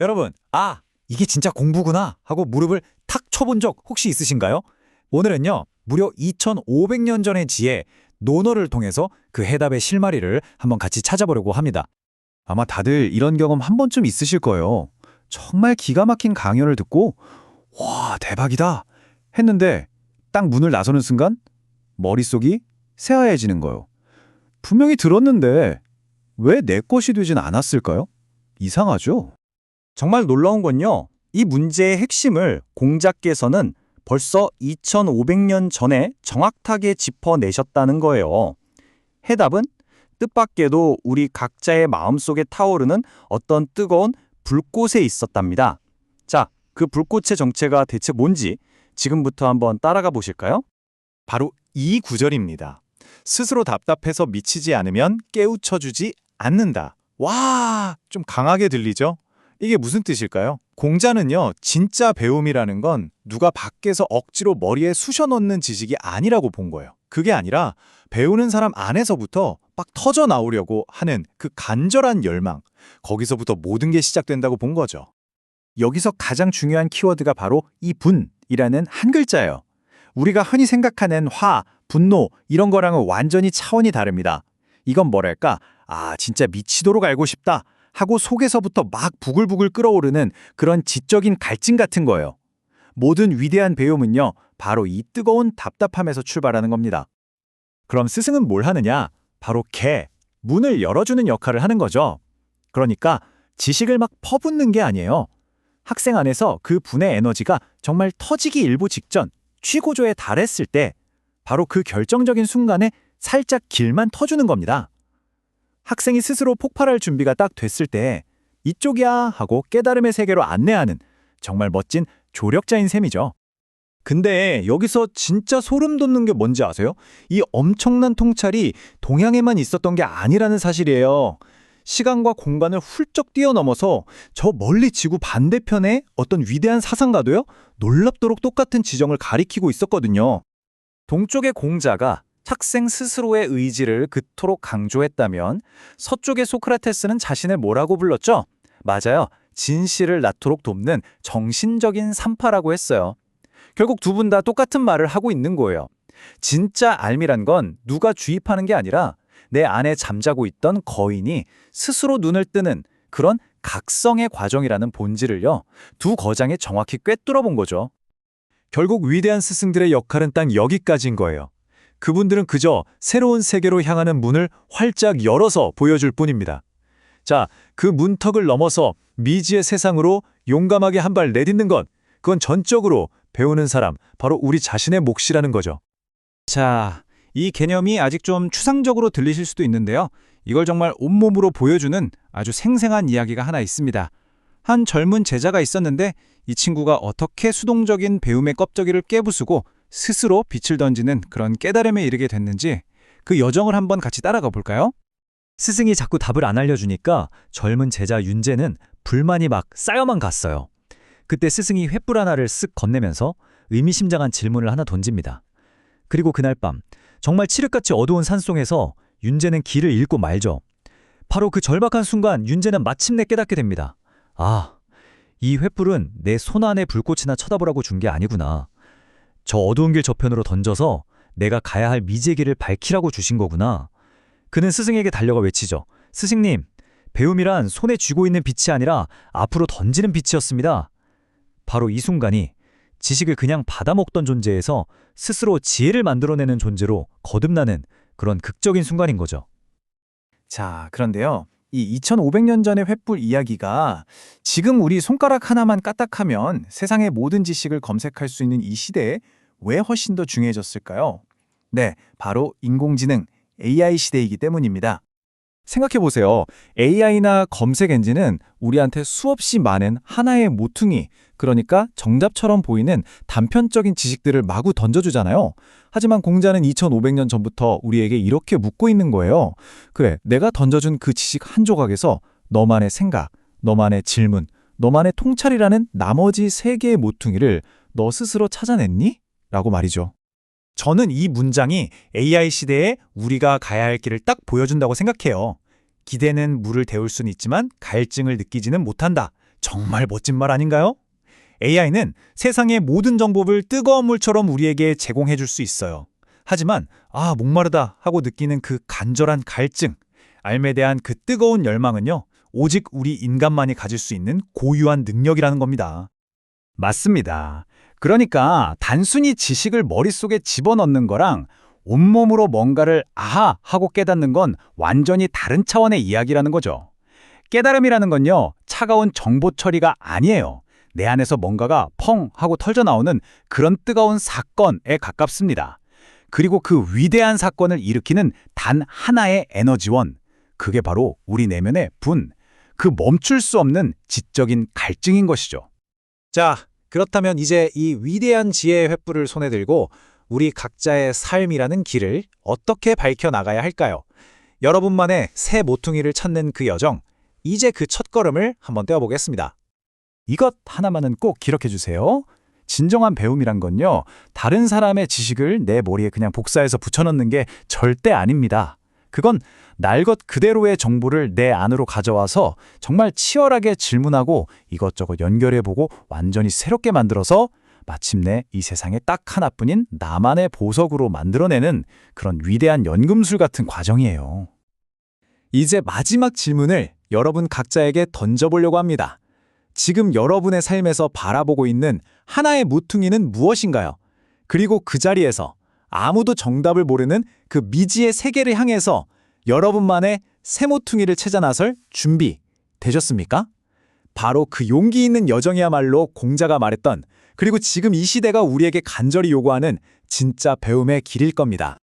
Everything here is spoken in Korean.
여러분, 아, 이게 진짜 공부구나 하고 무릎을 탁 쳐본 적 혹시 있으신가요? 오늘은요, 무려 2500년 전의 지혜, 논어를 통해서 그 해답의 실마리를 한번 같이 찾아보려고 합니다. 아마 다들 이런 경험 한 번쯤 있으실 거예요. 정말 기가 막힌 강연을 듣고 와 대박이다 했는데 딱 문을 나서는 순간 머릿속이 새하얘지는 거예요. 분명히 들었는데 왜 내 것이 되진 않았을까요? 이상하죠? 정말 놀라운 건요. 이 문제의 핵심을 공자께서는 벌써 2500년 전에 정확하게 짚어내셨다는 거예요. 해답은 뜻밖에도 우리 각자의 마음속에 타오르는 어떤 뜨거운 불꽃에 있었답니다. 자, 그 불꽃의 정체가 대체 뭔지 지금부터 한번 따라가 보실까요? 바로 이 구절입니다. 스스로 답답해서 미치지 않으면 깨우쳐주지 않는다. 와, 좀 강하게 들리죠? 이게 무슨 뜻일까요? 공자는요, 진짜 배움이라는 건 누가 밖에서 억지로 머리에 쑤셔 넣는 지식이 아니라고 본 거예요. 그게 아니라 배우는 사람 안에서부터 막 터져 나오려고 하는 그 간절한 열망, 거기서부터 모든 게 시작된다고 본 거죠. 여기서 가장 중요한 키워드가 바로 이 분이라는 한 글자예요. 우리가 흔히 생각하는 화, 분노 이런 거랑은 완전히 차원이 다릅니다. 이건 뭐랄까? 아, 진짜 미치도록 알고 싶다 하고 속에서부터 막 부글부글 끓어오르는 그런 지적인 갈증 같은 거예요. 모든 위대한 배움은요, 바로 이 뜨거운 답답함에서 출발하는 겁니다. 그럼 스승은 뭘 하느냐? 바로 개, 문을 열어주는 역할을 하는 거죠. 그러니까 지식을 막 퍼붓는 게 아니에요. 학생 안에서 그 분의 에너지가 정말 터지기 일보 직전, 취고조에 달했을 때 바로 그 결정적인 순간에 살짝 길만 터주는 겁니다. 학생이 스스로 폭발할 준비가 딱 됐을 때 이쪽이야 하고 깨달음의 세계로 안내하는 정말 멋진 조력자인 셈이죠. 근데 여기서 진짜 소름 돋는 게 뭔지 아세요? 이 엄청난 통찰이 동양에만 있었던 게 아니라는 사실이에요. 시간과 공간을 훌쩍 뛰어넘어서 저 멀리 지구 반대편에 어떤 위대한 사상가도요, 놀랍도록 똑같은 지정을 가리키고 있었거든요. 동쪽의 공자가 학생 스스로의 의지를 그토록 강조했다면 서쪽의 소크라테스는 자신을 뭐라고 불렀죠? 맞아요. 진실을 낳도록 돕는 정신적인 산파라고 했어요. 결국 두 분 다 똑같은 말을 하고 있는 거예요. 진짜 알미란 건 누가 주입하는 게 아니라 내 안에 잠자고 있던 거인이 스스로 눈을 뜨는 그런 각성의 과정이라는 본질을요. 두 거장이 정확히 꿰뚫어 본 거죠. 결국 위대한 스승들의 역할은 딱 여기까지인 거예요. 그분들은 그저 새로운 세계로 향하는 문을 활짝 열어서 보여줄 뿐입니다. 자, 그 문턱을 넘어서 미지의 세상으로 용감하게 한 발 내딛는 것, 그건 전적으로 배우는 사람, 바로 우리 자신의 몫이라는 거죠. 자, 이 개념이 아직 좀 추상적으로 들리실 수도 있는데요. 이걸 정말 온몸으로 보여주는 아주 생생한 이야기가 하나 있습니다. 한 젊은 제자가 있었는데 이 친구가 어떻게 수동적인 배움의 껍데기를 깨부수고 스스로 빛을 던지는 그런 깨달음에 이르게 됐는지 그 여정을 한번 같이 따라가 볼까요? 스승이 자꾸 답을 안 알려주니까 젊은 제자 윤재는 불만이 막 쌓여만 갔어요. 그때 스승이 횃불 하나를 쓱 건네면서 의미심장한 질문을 하나 던집니다. 그리고 그날 밤 정말 칠흑같이 어두운 산속에서 윤재는 길을 잃고 말죠. 바로 그 절박한 순간 윤재는 마침내 깨닫게 됩니다. 아, 이 횃불은 내 손 안에 불꽃이나 쳐다보라고 준 게 아니구나. 저 어두운 길 저편으로 던져서 내가 가야 할 미지의 길을 밝히라고 주신 거구나. 그는 스승에게 달려가 외치죠. 스승님, 배움이란 손에 쥐고 있는 빛이 아니라 앞으로 던지는 빛이었습니다. 바로 이 순간이 지식을 그냥 받아먹던 존재에서 스스로 지혜를 만들어내는 존재로 거듭나는 그런 극적인 순간인 거죠. 자, 그런데요. 이 2500년 전의 횃불 이야기가 지금 우리 손가락 하나만 까딱하면 세상의 모든 지식을 검색할 수 있는 이 시대에 왜 훨씬 더 중요해졌을까요? 네, 바로 인공지능, AI 시대이기 때문입니다. 생각해 보세요. AI나 검색 엔진은 우리한테 수없이 많은 하나의 모퉁이, 그러니까 정답처럼 보이는 단편적인 지식들을 마구 던져주잖아요. 하지만 공자는 2500년 전부터 우리에게 이렇게 묻고 있는 거예요. 그래, 내가 던져준 그 지식 한 조각에서 너만의 생각, 너만의 질문, 너만의 통찰이라는 나머지 세 개의 모퉁이를 너 스스로 찾아냈니? 라고 말이죠. 저는 이 문장이 AI 시대에 우리가 가야 할 길을 딱 보여준다고 생각해요. 기대는 물을 데울 수는 있지만 갈증을 느끼지는 못한다. 정말 멋진 말 아닌가요? AI는 세상의 모든 정보를 뜨거운 물처럼 우리에게 제공해 줄 수 있어요. 하지만 아, 목마르다 하고 느끼는 그 간절한 갈증, 삶에 대한 그 뜨거운 열망은요. 오직 우리 인간만이 가질 수 있는 고유한 능력이라는 겁니다. 맞습니다. 그러니까 단순히 지식을 머릿속에 집어넣는 거랑 온몸으로 뭔가를 아하 하고 깨닫는 건 완전히 다른 차원의 이야기라는 거죠. 깨달음이라는 건요, 차가운 정보 처리가 아니에요. 내 안에서 뭔가가 펑 하고 털져 나오는 그런 뜨거운 사건에 가깝습니다. 그리고 그 위대한 사건을 일으키는 단 하나의 에너지원. 그게 바로 우리 내면의 분. 그 멈출 수 없는 지적인 갈증인 것이죠. 자, 그렇다면 이제 이 위대한 지혜의 횃불을 손에 들고 우리 각자의 삶이라는 길을 어떻게 밝혀 나가야 할까요? 여러분만의 새 모퉁이를 찾는 그 여정, 이제 그 첫걸음을 한번 떼어보겠습니다. 이것 하나만은 꼭 기억해 주세요. 진정한 배움이란 건요, 다른 사람의 지식을 내 머리에 그냥 복사해서 붙여넣는 게 절대 아닙니다. 그건 날 것 그대로의 정보를 내 안으로 가져와서 정말 치열하게 질문하고 이것저것 연결해보고 완전히 새롭게 만들어서 마침내 이 세상에 딱 하나뿐인 나만의 보석으로 만들어내는 그런 위대한 연금술 같은 과정이에요. 이제 마지막 질문을 여러분 각자에게 던져보려고 합니다. 지금 여러분의 삶에서 바라보고 있는 하나의 모퉁이는 무엇인가요? 그리고 그 자리에서 아무도 정답을 모르는 그 미지의 세계를 향해서 여러분만의 새 모퉁이를 찾아 나설 준비 되셨습니까? 바로 그 용기 있는 여정이야말로 공자가 말했던 그리고 지금 이 시대가 우리에게 간절히 요구하는 진짜 배움의 길일 겁니다.